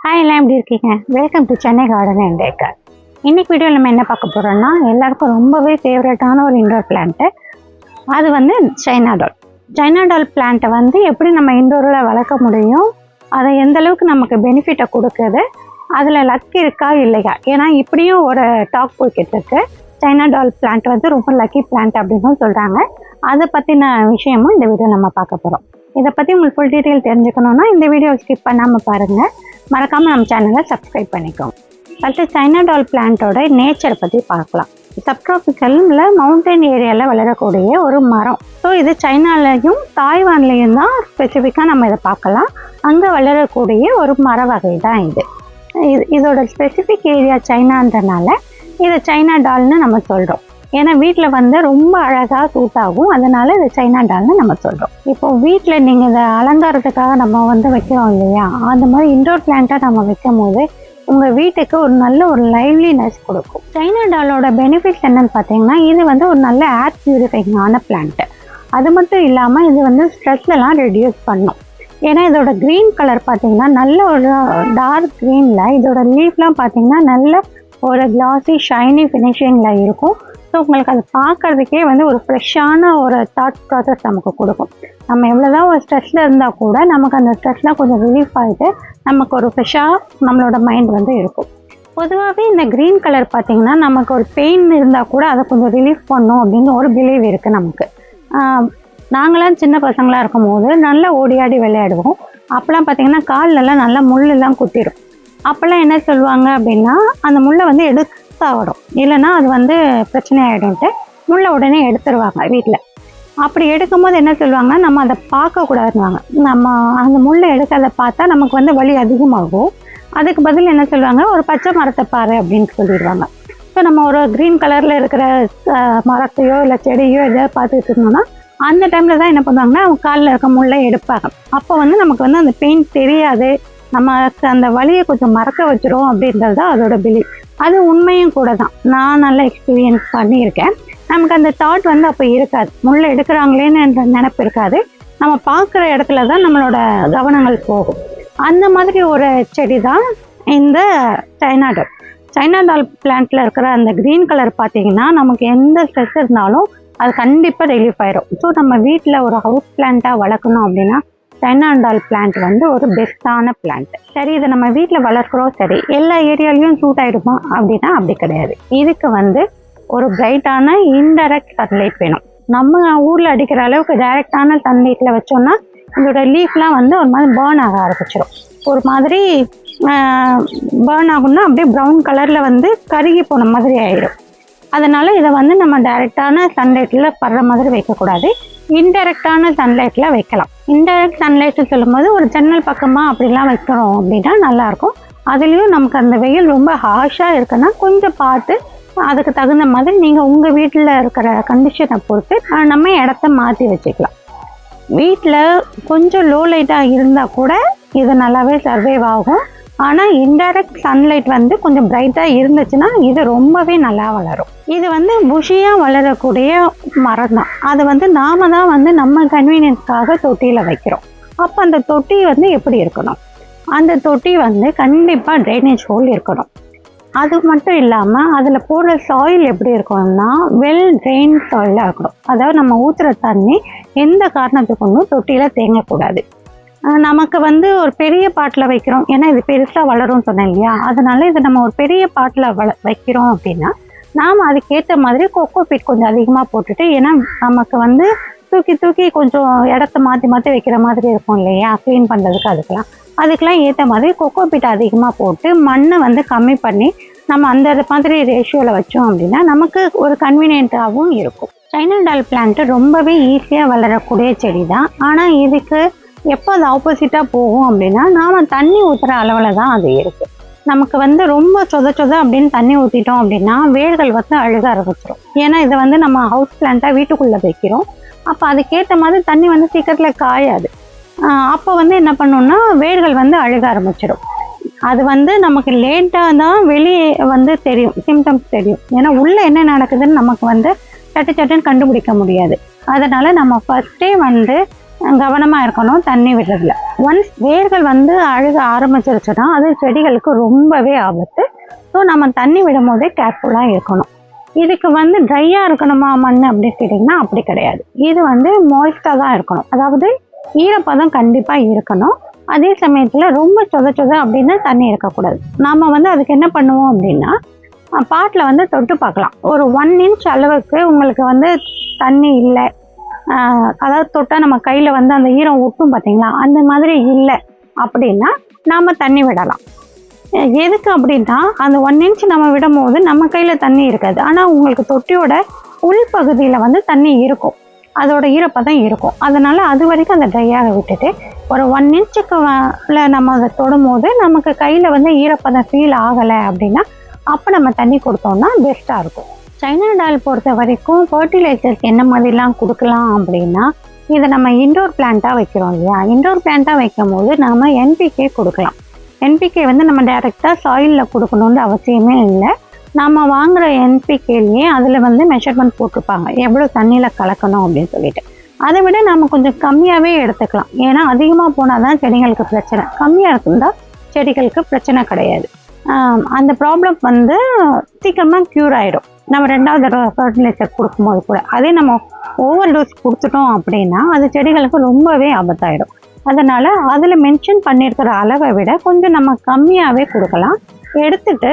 Hi எல்லாம் எப்படி இருக்கீங்க? Welcome to Chennai garden and decor இன்னைக்கு வீடியோவில் நம்ம என்ன பார்க்க போகிறோம்னா எல்லாருக்கும் ரொம்பவே ஃபேவரட்டான ஒரு இண்டோர் பிளான்ட்டு அது வந்து சைனா டால் சைனா டால் பிளான்ட்டை வந்து எப்படி நம்ம இண்டோரில் வளர்க்க முடியும் அதை எந்த அளவுக்கு நமக்கு பெனிஃபிட்டை கொடுக்குது அதில் லக் இருக்கா இல்லையா? ஏன்னா இப்படியும் ஒரு டாக் போய்கிட்டு இருக்கு. சைனா டால் பிளான்ட் வந்து ரொம்ப லக்கி பிளான்ட் அப்படின்னு சொல்கிறாங்க அதை பற்றின விஷயமும் இந்த வீடியோ நம்ம பார்க்க போகிறோம் இதை பற்றி உங்களுக்கு ஃபுல் டீட்டெயில் தெரிஞ்சுக்கணுன்னா இந்த வீடியோ ஸ்கிப் பண்ணாமல் பாருங்கள் மறக்காமல் நம்ம சேனலை சப்ஸ்கிரைப் பண்ணிக்கோங்க. ஃபஸ்ட்டு சைனா டால் பிளான்ட்டோட நேச்சரை பற்றி பார்க்கலாம். சப்ட்ராபிக்கலில் மவுண்டன் ஏரியாவில் வளரக்கூடிய ஒரு மரம். ஸோ இது சைனாலையும் தாய்வான்லேயும் தான் ஸ்பெசிஃபிக்காக நம்ம இதை பார்க்கலாம். அங்கே வளரக்கூடிய ஒரு மர வகை தான் இது. இது இதோட ஸ்பெசிஃபிக் ஏரியா சைனான்றனால இதை சைனா டால்னு நம்ம சொல்கிறோம் ஏன்னா வீட்டில் வந்து ரொம்ப அழகாக சூட் ஆகும். அதனால இது சைனா டால்னு நம்ம சொல்கிறோம் இப்போ வீட்டில் நீங்கள் இதை அலங்காரத்துக்காக நம்ம வந்து வைக்கிறோம் இல்லையா? அந்த மாதிரி இன்டோர் பிளான்ட்டாக நம்ம வைக்கும் போது உங்கள் வீட்டுக்கு ஒரு நல்ல ஒரு லைவ்லினஸ் கொடுக்கும். சைனா டாலோட பெனிஃபிட்ஸ் என்னன்னு பார்த்தீங்கன்னா இது வந்து ஒரு நல்ல ஏர் பியூரிஃபைங்கான பிளான்ட்டு அது மட்டும் இல்லாமல் இது வந்து ஸ்ட்ரெஸ்லலாம் ரெடியூஸ் பண்ணும். ஏன்னா இதோட க்ரீன் கலர் பார்த்தீங்கன்னா நல்ல ஒரு டார்க் க்ரீனில் இதோட லீஃப்லாம் பார்த்தீங்கன்னா நல்ல ஒரு கிளாஸி ஷைனி ஃபினிஷிங்கில் இருக்கும். ஸோ உங்களுக்கு அது பார்க்கறதுக்கே வந்து ஒரு ஃப்ரெஷ்ஷான ஒரு தாட் ப்ராசஸ் நமக்கு கொடுக்கும். நம்ம எவ்வளோதான் ஒரு ஸ்ட்ரெஸ்ஸில் இருந்தால் கூட நமக்கு அந்த ஸ்ட்ரெஸ்லாம் கொஞ்சம் ரிலீஃப் ஆகிட்டு நமக்கு ஒரு ஃப்ரெஷ்ஷாக நம்மளோட மைண்ட் வந்து இருக்கும். பொதுவாகவே இந்த க்ரீன் கலர் பார்த்திங்கன்னா நமக்கு ஒரு பெயின் இருந்தால் கூட அதை கொஞ்சம் ரிலீஃப் பண்ணும் அப்படின்னு ஒரு பிலீவ் இருக்குது நமக்கு. நாங்களாம் சின்ன பசங்களாக இருக்கும் போது நல்லா ஓடி ஆடி விளையாடுவோம். அப்போலாம் பார்த்தீங்கன்னா கால்லெல்லாம் நல்லா முள்ளெல்லாம் குத்திடும் அப்போல்லாம் என்ன சொல்லுவாங்க அப்படின்னா அந்த முள்ளை வந்து எடுத்தாவிடும் இல்லைன்னா அது வந்து பிரச்சனை ஆகிடும்ட்டு முள்ளை உடனே எடுத்துருவாங்க வீட்டில் அப்படி எடுக்கும்போது என்ன சொல்லுவாங்கன்னா நம்ம அதை பார்க்கக்கூடாதுன்னுவாங்க. நம்ம அந்த முள்ளை எடுக்கிறத பார்த்தா நமக்கு வந்து வலி அதிகமாகும். அதுக்கு பதில் என்ன சொல்லுவாங்க ஒரு பச்சை மரத்தை பாரு அப்படின்னு சொல்லிடுவாங்க. ஸோ நம்ம ஒரு க்ரீன் கலரில் இருக்கிற மரத்தையோ இல்லை செடியோ எதாவது பார்த்துட்டு இருந்தோம்னா அந்த டைமில் தான் என்ன பண்ணுவாங்கன்னா அவங்க காலில் இருக்க முள்ளை எடுப்பாங்க. அப்போ வந்து நமக்கு வந்து அந்த பெயின் தெரியாது. நமக்கு அந்த வலியை கொஞ்சம் மறக்க வச்சிரும் அப்படின்றது தான் அதோட பிலீஃப் அது உண்மையும் கூட தான் நான் நல்லா எக்ஸ்பீரியன்ஸ் பண்ணியிருக்கேன். நமக்கு அந்த தாட் வந்து அப்போ இருக்காது. முள்ளை எடுக்கிறாங்களேன்னு என்ற இருக்காது. நம்ம பார்க்குற இடத்துல தான் நம்மளோட கவனங்கள் போகும். அந்த மாதிரி ஒரு செடி தான் இந்த சைனா டால் சைனா டால் பிளான்ட்ல இருக்கிற அந்த க்ரீன் கலர் பார்த்தீங்கன்னா நமக்கு எந்த ஸ்ட்ரெஸ் இருந்தாலும் அது கண்டிப்பாக ரிலீஃப் ஆயிடும் ஸோ நம்ம வீட்டில் ஒரு ஹவுஸ் பிளான்ட்டாக வளர்க்கணும் அப்படின்னா சைனா பிளான்ட் வந்து ஒரு பெஸ்ட்டான பிளான்ட் சரி இதை நம்ம வீட்டில் வளர்க்குறோம் சரி எல்லா ஏரியாலையும் சூட் ஆகிடுமா அப்படின்னா அப்படி கிடையாது. இதுக்கு வந்து ஒரு பிரைட்டான இன்டைரக்ட் சன்லைட் வேணும். நம்ம ஊரில் அடிக்கிற அளவுக்கு டைரக்டான சன்லைட்டில் வச்சோம்னா இதோட லீஃப்லாம் வந்து ஒரு மாதிரி பேர்ன் ஆக ஆரம்பிச்சிடும் ஒரு மாதிரி பேர்ன் ஆகும்னா அப்படியே ப்ரௌன் கலரில் வந்து கருகி போன மாதிரி ஆயிடும் அதனால் இதை வந்து நம்ம டைரெக்டான சன்லைட்டில் படுற மாதிரி வைக்கக்கூடாது. இன்டைரக்டான சன்லைட்டில் வைக்கலாம். இன்டைரக்ட் சன்லைட்டு சொல்லும்போது ஒரு ஜன்னல் பக்கமாக அப்படிலாம் வைக்கிறோம் அப்படின்னா நல்லாயிருக்கும். அதுலேயும் நமக்கு அந்த வெயில் ரொம்ப ஹாஷாக இருக்குன்னா கொஞ்சம் பார்த்து அதுக்கு தகுந்த மாதிரி நீங்கள் உங்கள் வீட்டில் இருக்கிற கண்டிஷனை பொறுத்து நம்ம இடத்த மாற்றி வச்சுக்கலாம். வீட்டில் கொஞ்சம் லோ லைட்டாக இருந்தால் கூட இது நல்லாவே சர்வைவ் ஆகும். ஆனால் இன்டைரக்ட் சன்லைட் வந்து கொஞ்சம் பிரைட்டாக இருந்துச்சுன்னா இது ரொம்பவே நல்லா வளரும். இது வந்து புஷியாக வளரக்கூடிய மரம் தான். அது வந்து நாம தான் வந்து நம்ம கன்வீனியன்ஸ்க்காக தொட்டியில் வைக்கிறோம். அப்போ அந்த தொட்டி வந்து எப்படி இருக்கணும்? அந்த தொட்டி வந்து கண்டிப்பாக ட்ரைனேஜ் ஹோல் இருக்கணும். அது மட்டும் இல்லாமல் அதில் போடுற சாயில் எப்படி இருக்கணும்னா வெல் ட்ரெயின் சாயிலாக இருக்கணும். அதாவது நம்ம ஊற்றுற தண்ணி எந்த காரணத்துக்கு ஒன்றும் தொட்டியில் தேங்கக்கூடாது. நமக்கு வந்து ஒரு பெரிய பாட்டில் வைக்கிறோம். ஏன்னா இது பெருசாக வளரும்னு சொன்னேன் இல்லையா? அதனால இதை நம்ம ஒரு பெரிய பாட்டில் வள வைக்கிறோம் அப்படின்னா நாம் அதுக்கேற்ற மாதிரி கொக்கோ பீட் கொஞ்சம் அதிகமாக போட்டுட்டு ஏன்னா நமக்கு வந்து தூக்கி தூக்கி கொஞ்சம் இடத்த மாற்றி மாற்றி வைக்கிற மாதிரி இருக்கும் இல்லையா? க்ளீன் பண்ணுறதுக்கு அதுக்கெலாம் அதுக்கெலாம் ஏற்ற மாதிரி கொக்கோ பீட் அதிகமாக போட்டு மண்ணை வந்து கம்மி பண்ணி நம்ம அந்த மாதிரி ரேஷியோவில் வச்சோம் அப்படின்னா நமக்கு ஒரு கன்வீனியண்ட்டாகவும் இருக்கும். சைனா டால் பிளான்ட்டு ரொம்பவே ஈஸியாக வளரக்கூடிய செடி தான் ஆனால் இதுக்கு எப்போ அது ஆப்போசிட்டாக போகும் அப்படின்னா நாம் தண்ணி ஊற்றுற அளவில் தான் அது இருக்குது நமக்கு வந்து ரொம்ப சொத சொத அப்படின்னு தண்ணி ஊற்றிட்டோம் அப்படின்னா வேர்கள் வந்து அழுக ஆரம்பிச்சிடும் ஏன்னா இதை வந்து நம்ம ஹவுஸ் பிளான்ட்டாக வீட்டுக்குள்ளே வைக்கிறோம். அப்போ அதுக்கேற்ற மாதிரி தண்ணி வந்து சீக்கிரத்தில் காயாது. அப்போ வந்து என்ன பண்ணோம்னா வேர்கள் வந்து அழுக ஆரம்பிச்சிடும் அது வந்து நமக்கு லேட்டாக தான் வெளியே வந்து தெரியும் சிம்டம்ஸ் தெரியும். ஏன்னா உள்ளே என்ன நடக்குதுன்னு நமக்கு வந்து சட்டு சட்டுன்னு கண்டுபிடிக்க முடியாது. அதனால் நம்ம ஃபஸ்ட்டே வந்து கவனமாக இருக்கணும் தண்ணி விடுறதுல. ஒன்ஸ் வேர்கள் வந்து அழுக ஆரம்பிச்சிருச்சுன்னா அது செடிகளுக்கு ரொம்பவே ஆபத்து. ஸோ நம்ம தண்ணி விடும் போதே கேர்ஃபுல்லாக இருக்கணும். இதுக்கு வந்து ட்ரையாக இருக்கணுமா மண் அப்படின்னு கேட்டிங்கன்னா அப்படி கிடையாது. இது வந்து மாய்ஸ்டாக தான் இருக்கணும். அதாவது ஈரப்பதம் கண்டிப்பாக இருக்கணும். அதே சமயத்தில் ரொம்ப சொத சொத அப்படின்னா தண்ணி இருக்கக்கூடாது. நாம் வந்து அதுக்கு என்ன பண்ணுவோம் அப்படின்னா பாட்டில் வந்து தொட்டு பார்க்கலாம். ஒரு ஒன் இன்ச் அளவுக்கு உங்களுக்கு வந்து தண்ணி இல்லை அதாவது தொட்டால் நம்ம கையில் வந்து அந்த ஈரம் ஒட்டும் பார்த்தீங்களா அந்த மாதிரி இல்லை. அப்படின்னா நாம் தண்ணி விடலாம். எதுக்கு அப்படின்னா அந்த ஒன் இன்ச் நம்ம விடும் போது நம்ம கையில் தண்ணி இருக்காது. ஆனால் உங்களுக்கு தொட்டியோட உள்பகுதியில் வந்து தண்ணி இருக்கும். அதோட ஈரப்பதம் இருக்கும். அதனால் அது வரைக்கும் அந்த ட்ரையாக விட்டுட்டு ஒரு ஒன் இன்ச்சுக்கு நம்ம அதை தொடும்போது நமக்கு கையில் வந்து ஈரப்பதம் ஃபீல் ஆகலை அப்படின்னா அப்போ நம்ம தண்ணி கொடுத்தோம்னா பெஸ்ட்டாக இருக்கும். சைனா டால் பொறுத்த வரைக்கும் ஃபர்டிலைசர்ஸ் என்ன மாதிரிலாம் கொடுக்கலாம் அப்படின்னா இதை நம்ம இன்டோர் பிளான்ட்டாக வைக்கிறோம் இல்லையா? இண்டோர் பிளான்ட்டாக வைக்கும் போது நாம் என்பிகே கொடுக்கலாம். என்பிகே வந்து நம்ம டைரெக்டாக சாயிலில் கொடுக்கணுன்ற அவசியமே இல்லை. நம்ம வாங்குகிற என்பிகேலேயே அதில் வந்து மெஷர்மெண்ட் போட்டிருப்பாங்க. எவ்வளோ தண்ணியில் கலக்கணும் அப்படின்னு சொல்லிட்டு. அதை விட நாம் கொஞ்சம் கம்மியாகவே எடுத்துக்கலாம். ஏன்னா அதிகமாக போனால் தான் செடிகளுக்கு பிரச்சனை. கம்மியாக இருந்தால் செடிகளுக்கு பிரச்சனை கிடையாது. அந்த ப்ராப்ளம் வந்து சீக்கிரமாக க்யூர் ஆகிடும் நம்ம ரெண்டாவது தடவை ஃபர்டிலைசர் கொடுக்கும்போது கூட அதே நம்ம ஓவர் டோஸ் கொடுத்துட்டோம் அப்படின்னா அது செடிகளுக்கு ரொம்பவே ஆபத்தாயிடும். அதனால் அதில் மென்ஷன் பண்ணியிருக்கிற அளவை விட கொஞ்சம் நம்ம கம்மியாகவே கொடுக்கலாம். எடுத்துட்டு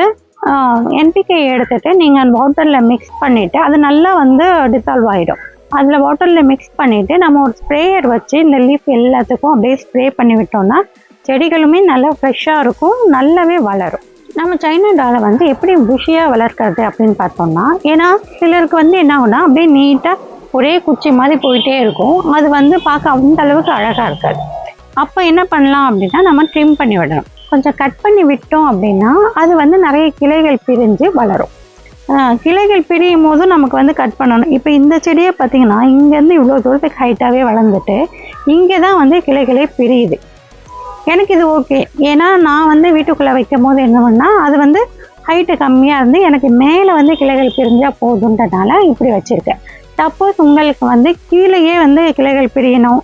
என்பிகே எடுத்துட்டு நீங்கள் வாட்டரில் மிக்ஸ் பண்ணிவிட்டு அது நல்லா வந்து டிசால்வ் ஆகிடும் அதில் வாட்டரில் மிக்ஸ் பண்ணிவிட்டு நம்ம ஒரு ஸ்ப்ரேயர் வச்சு இந்த லீஃப் எல்லாத்துக்கும் அப்படியே ஸ்ப்ரே பண்ணி விட்டோம்னா செடிகளுமே நல்லா ஃப்ரெஷ்ஷாக இருக்கும் நல்லாவே வளரும். நம்ம சைனா டாலை வந்து எப்படி புஷியாக வளர்க்கறது அப்படின்னு பார்த்தோம்னா ஏன்னா சிலருக்கு வந்து என்ன ஆகுனா அப்படியே நீட்டாக ஒரே குச்சி மாதிரி போயிட்டே இருக்கும். அது வந்து பார்க்க அந்த அளவுக்கு அழகாக இருக்காது. அப்போ என்ன பண்ணலாம் அப்படின்னா நம்ம ட்ரிம் பண்ணி விடணும். கொஞ்சம் கட் பண்ணி விட்டோம் அப்படின்னா அது வந்து நிறைய கிளைகள் பிரிஞ்சு வளரும். கிளைகள் பிரியும் போதும் நமக்கு வந்து கட் பண்ணணும். இப்போ இந்த செடியை பார்த்திங்கன்னா இங்கேருந்து இவ்வளோ தூரத்துக்கு ஹைட்டாகவே வளர்ந்துட்டு இங்கே தான் வந்து கிளைகளே பிரியுது. எனக்கு இது ஓகே ஏன்னா நான் வந்து வீட்டுக்குள்ளே வைக்கும் போது என்ன பண்ணா அது வந்து ஹைட்டு கம்மியாக இருந்து எனக்கு மேலே வந்து கிளைகள் பிரிஞ்சால் போதுன்றனால இப்படி வச்சுருக்கேன். சப்போஸ் உங்களுக்கு வந்து கீழேயே வந்து கிளைகள் பிரியணும்.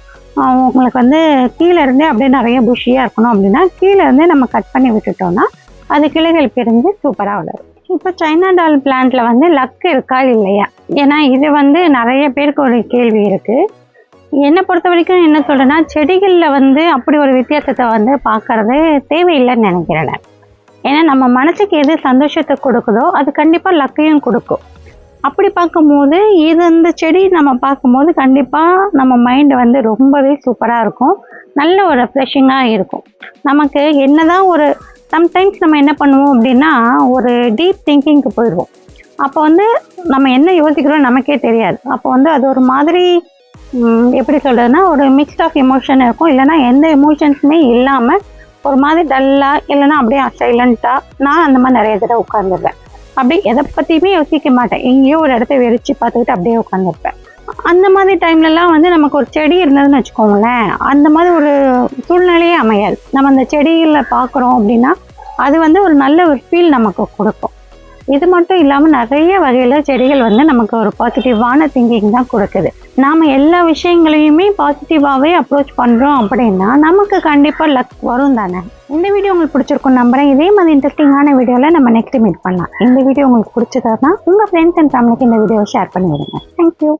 உங்களுக்கு வந்து கீழே இருந்தே அப்படியே நிறைய புஷியாக இருக்கணும் அப்படின்னா கீழே இருந்தே நம்ம கட் பண்ணி விட்டுட்டோம்னா அது கிளைகள் பிரிஞ்சு சூப்பராக வளரும். இப்போ சைனா டால் பிளான்ட்டில் வந்து லக் இருக்கா இல்லையா? ஏன்னா இது வந்து நிறைய பேருக்கு ஒரு கேள்வி இருக்குது என்னை பொறுத்த வரைக்கும் என்ன சொல்கிறேன்னா செடிகளில் வந்து அப்படி ஒரு வித்தியாசத்தை வந்து பார்க்கறது தேவையில்லைன்னு நினைக்கிறேன் ஏன்னா நம்ம மனசுக்கு எது சந்தோஷத்தை கொடுக்குதோ அது கண்டிப்பாக லக்கையும் கொடுக்கும். அப்படி பார்க்கும்போது இது இந்த செடி நம்ம பார்க்கும்போது கண்டிப்பாக நம்ம மைண்டு வந்து ரொம்பவே சூப்பராக இருக்கும். நல்ல ஒரு ரெஃப்ரெஷிங்காக இருக்கும். நமக்கு என்ன தான் ஒரு சம்டைம்ஸ் நம்ம என்ன பண்ணுவோம் அப்படின்னா ஒரு டீப் திங்கிங்க்கு போயிடுவோம். அப்போ வந்து நம்ம என்ன யோசிக்கிறோம் நமக்கே தெரியாது. அப்போ வந்து அது ஒரு மாதிரி எப்படி சொல்கிறதுனா ஒரு மிக்ஸ்ட் ஆஃப் எமோஷன் இருக்கும். இல்லைன்னா எந்த எமோஷன்ஸுமே இல்லாமல் ஒரு மாதிரி டல்லாக இல்லைன்னா அப்படியே சைலண்ட்டாக நான் அந்த மாதிரி நிறைய தடவை உட்காந்துருப்பேன் அப்படி எதை பற்றியுமே யோசிக்க மாட்டேன். எங்கேயோ ஒரு இடத்த வெறிச்சு பார்த்துக்கிட்டு அப்படியே உட்காந்துருப்பேன் அந்த மாதிரி டைம்லலாம் வந்து நமக்கு ஒரு செடி இருந்ததுன்னு வச்சுக்கோங்களேன். அந்த மாதிரி ஒரு சூழ்நிலையே அமையாது. நம்ம அந்த செடியில் பார்க்குறோம் அப்படின்னா அது வந்து ஒரு நல்ல ஒரு ஃபீல் நமக்கு கொடுக்கும். இது மட்டும் இல்லாமல் நிறைய வகையில் செடிகள் வந்து நமக்கு ஒரு பாசிட்டிவான திங்கிங் தான் கொடுக்குது. நாம் எல்லா விஷயங்களையுமே பாசிட்டிவாகவே அப்ரோச் பண்ணுறோம் அப்படின்னா நமக்கு கண்டிப்பாக லக் வரும் தானே. இந்த வீடியோ உங்களுக்கு பிடிச்சிருக்கும் நம்புறேன். இதே மாதிரி இன்ட்ரெஸ்டிங்கான வீடியோவில் நம்ம நெக்ஸ்ட் மீட் பண்ணலாம். இந்த வீடியோ உங்களுக்கு பிடிச்சதா உங்கள் ஃப்ரெண்ட்ஸ் அண்ட் ஃபேமிலிக்கு இந்த வீடியோவை ஷேர் பண்ணி விடுங்க தேங்க்யூ